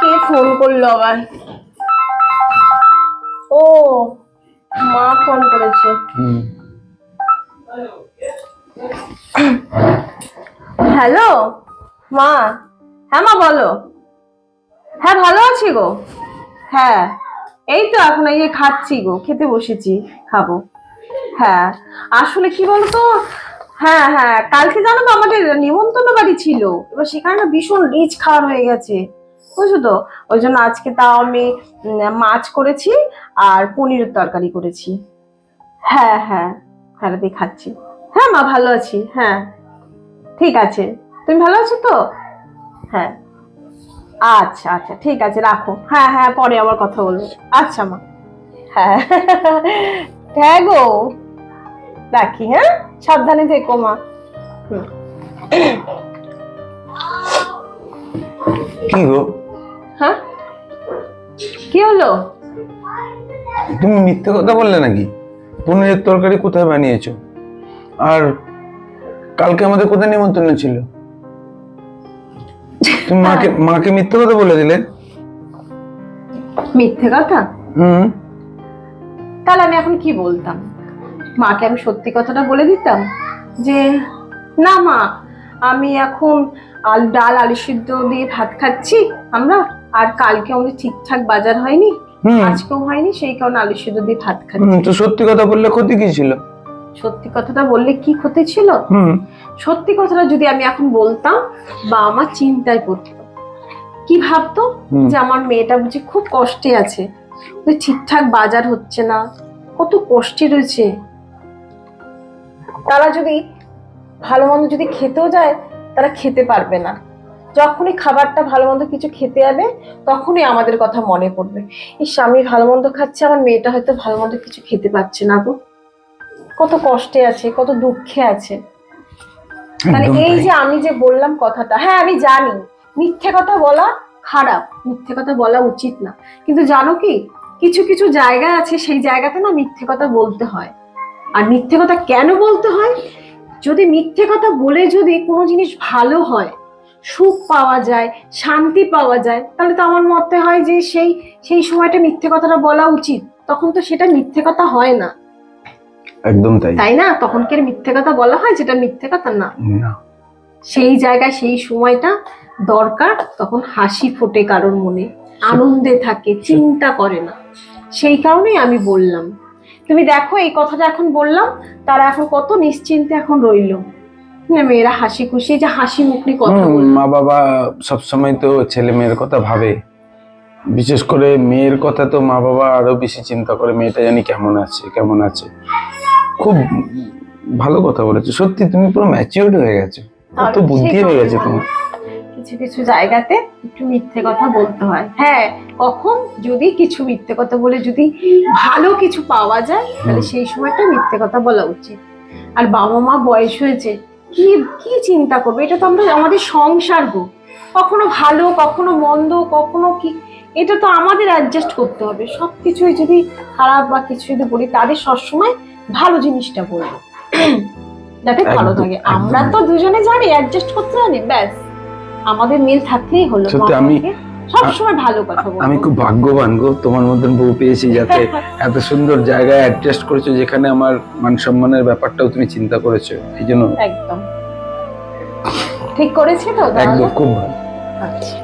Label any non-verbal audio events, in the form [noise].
কে phone করল আবার? ও মা ফোন করেছে। হ্যালো? মা? হ্যাঁ মা বলো। হ্যাঁ ভালো আছি গো। হ্যাঁ এই তো এখন এই যে খাচ্ছি গো খেতে বসেছি খাব। হ্যাঁ আসলে কি বলতো হ্যাঁ হ্যাঁ। কালকে জানো তো আমাদের নিমন্ত্রণ বাড়ি ছিল। এবার সেখানে না ভীষণ রিচ খাওয়ার হয়ে গেছে। বুঝছ তো? ওই জন্য আজকে তাও আমি মাছ করেছি আর পনিরের তরকারি করেছি। হ্যাঁ হ্যাঁ। দিয়ে খাচ্ছি। হ্যাঁ মা, ভালো আছি। হ্যাঁ। ঠিক আছে। তুমি ভালো আছো তো? হ্যাঁ। আচ্ছা আচ্ছা। ঠিক আছে, রাখো। হ্যাঁ হ্যাঁ পরে আবার কথা বলব। আচ্ছা মা। হ্যাঁ। হ্যাঁ গো। রাখি হ্যাঁ? সাবধানে থেকো মা। কি গো? হ্যাঁ? কি হলো? তুমি মিথ্যে কথা বললে নাকি? পনিরের তরকারি কোথায় বানিয়েছো? আর কালকে আমাদের কোথায় নিমন্ত্রণ ছিল? তুমি মাকে মাকে মিথ্যে কথা বলে দিলে? মিথ্যে কথা? হুম। তাহলে আমি এখন কি বলতাম? মাকে আমি সত্যি কথাটা বলে দিতাম যে না মা আমি এখন আলু ডাল আলু সিদ্ধ দিয়ে ভাত খাচ্ছি আমরা আর কালকে আমাদের ঠিকঠাক বাজার হয়নি আজকেও হয়নি সেই কারণে আলু সিদ্ধ দিয়ে ভাত খাচ্ছি। তো সত্যি কথা বললে ক্ষতি কি ছিল? সত্যি কথাটা বললে কি ক্ষতি ছিল? সত্যি কথাটা যদি আমি এখন বলতাম বা আমার চিন্তায় পড়তো। কি ভাবতো? যে আমার মেয়েটা বুঝি খুব কষ্টে আছে। ঠিকঠাক বাজার হচ্ছে না। কত কষ্টে রয়েছে। তারা যদি ভালো মন্দ যদি খেতেও যায় তারা খেতে পারবে না। যখনই খাবারটা ভালো মন্দ কিছু খেতে যাবে তখনই আমাদের কথা মনে পড়বে। এই স্বামী ভালো মন্দ খাচ্ছে আমার মেয়েটা হয়তো ভালো মন্দ কিছু খেতে পাচ্ছে না গো। কত কষ্টে আছে কত দুঃখে আছে। মানে এই যে আমি যে বললাম কথাটা হ্যাঁ আমি জানি মিথ্যে কথা বলা খারাপ মিথ্যে কথা বলা উচিত না। কিন্তু জানো কি কিছু কিছু জায়গা আছে সেই জায়গাতে না মিথ্যে কথা বলতে হয়। আর মিথ্যে কথা কেন বলতে হয়? যদি মিথ্যে কথা বলে যদি কোনো জিনিস ভালো হয় সুখ পাওয়া যায় শান্তি পাওয়া যায় তাহলে তো আমার মতে হয় যে সেই সেই সময়টা মিথ্যে কথাটা বলা উচিত। তখন তো সেটা মিথ্যে কথা হয় না। একদম তাই। তাই না? তখন কি মিথ্যে কথা বলা হয় যেটা মিথ্যে কথা না? সেই জায়গায় সেই সময়টা দরকার তখন হাসি ফোটে কারোর মনে আনন্দে থাকে চিন্তা করে না। সেই কারণেই আমি বললাম। তুমি দেখো এই কথাটা এখন বললাম তারা এখন কত নিশ্চিন্তে এখন রইল। না, মেয়েরা হাসি খুশি যে হাসি মুখ নিয়ে কথা মা বাবা সবসময় তো ছেলে মেয়ের কথা ভাবে। বিশেষ করে মেয়ের কথা তো মা বাবা আরও বেশি চিন্তা করে মেয়েটা জানি কেমন আছে কেমন আছে। খুব ভালো কথা বলেছ। সত্যি তুমি পুরো ম্যাচিউরড হয়ে গেছো। কত বুদ্ধি হয়ে গেছে। তোমার। কিছু কিছু জায়গাতে একটু মিথ্যে কথা বলতে হয়। হ্যাঁ কখন যদি কিছু মিথ্যে কথা বলে যদি ভালো কিছু পাওয়া যায় তাহলে। সেই সময়টা মিথ্যে কথা বলা উচিত। আর বাবা মা বয়স হয়েছে কি কি চিন্তা করবে? এটা তো আমরা আমাদের সংসার গো। কখনো ভালো কখনো মন্দ কখনো কি এটা তো আমাদের অ্যাডজাস্ট করতে হবে। সব কিছুই যদি খারাপ বা কিছু যদি বলি তাদের সবসময় ভালো জিনিসটা বলব। যাতে ভালো থাকে। আমরা তো দুজনে জানি অ্যাডজাস্ট করতে জানি ব্যাস। আমাদের মিল থাকলেই হলো সত্যি আমি- সবসময় ভালো কথা বলো। আমি খুব ভাগ্যবান গো তোমার মতন বউ পেয়েছি যাতে [laughs] এত সুন্দর জায়গায় অ্যাডজাস্ট করেছ যেখানে আমার মান সম্মানের ব্যাপারটাও তুমি চিন্তা করেছ এই জন্য। একদম। ঠিক করেছি তো একদম খুব ভালো। আচ্ছা।